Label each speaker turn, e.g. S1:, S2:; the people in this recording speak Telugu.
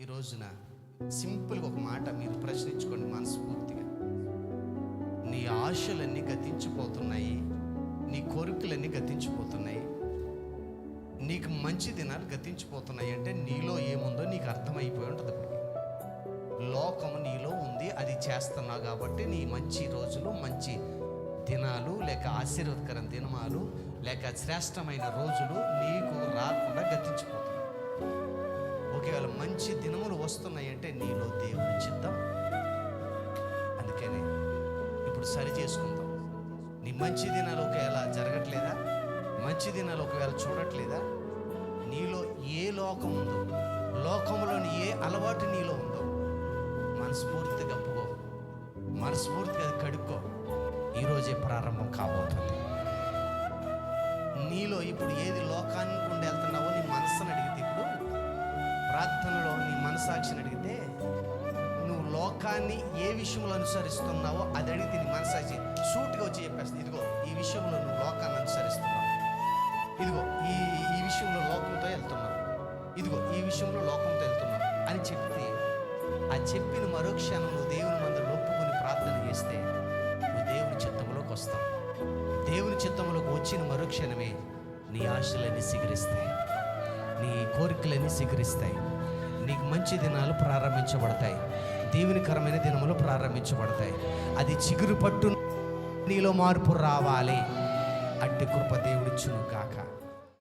S1: ఈ రోజున సింపుల్గా ఒక మాట మీరు ప్రశ్నించుకోండి మనస్ఫూర్తిగా. నీ ఆశలన్నీ గతించిపోతున్నాయి నీ కోరికలన్నీ గతించిపోతున్నాయి నీకు మంచి దినాలు గతించిపోతున్నాయి అంటే నీలో ఏముందో నీకు అర్థమైపోయి ఉంటుంది లోకము నీలో ఉంది అది చేస్తున్నావు కాబట్టి నీ మంచి రోజులు మంచి దినాలు లేక ఆశీర్వదకర దినమాలు లేక శ్రేష్టమైన రోజులు నీకు రాకుండా గతించిపోతున్నాయి. ఒకవేళ మంచి వస్తున్నాయంటే నీలో దేవుని చిత్తం. అందుకనే ఇప్పుడు సరి చేసుకుందాం. నీ మంచి దినాలు ఒకవేళ జరగట్లేదా? మంచి దినాలు ఒకవేళ చూడట్లేదా? నీలో ఏ లోకం ఉందో లోకంలోని ఏ అలవాటు నీలో ఉందో మనస్ఫూర్తిగా కప్పుకో మనస్ఫూర్తిగా అది కడుక్కో. ఈరోజే ప్రారంభం కాబోతుంది. నీలో ఇప్పుడు ఏది లోకానికి ఉండే మనసాక్షిని అడిగితే నువ్వు లోకాన్ని ఏ విషయంలో అనుసరిస్తున్నావో అది అడిగితే నీ మనసాక్షి సూట్గా వచ్చి చెప్పేస్తుంది. ఇదిగో ఈ విషయంలో నువ్వు లోకాన్ని అనుసరిస్తున్నావు. ఇదిగో ఈ ఈ విషయంలో లోకంతో వెళ్తున్నావు. ఇదిగో ఈ విషయంలో లోకంతో వెళ్తున్నావు. అని చెప్తే ఆ చెప్పిన మరో క్షణం నువ్వు దేవుని మందులో ఒప్పుకొని ప్రార్థన చేస్తే నువ్వు దేవుని చిత్తంలోకి వస్తావు. దేవుని చిత్తంలోకి వచ్చిన మరుక్షణమే నీ ఆశలన్నీ సిగరిస్తాయి. నీ కోరికలన్నీ సిగరిస్తాయి. నీకు మంచి దినాలు ప్రారంభించబడతాయి. దీవెనికరమైన దినములు ప్రారంభించబడతాయి. అది చిగురు పట్టు నీలో మార్పు రావాలి. అట్టి కృప దేవుడిచ్చును కాక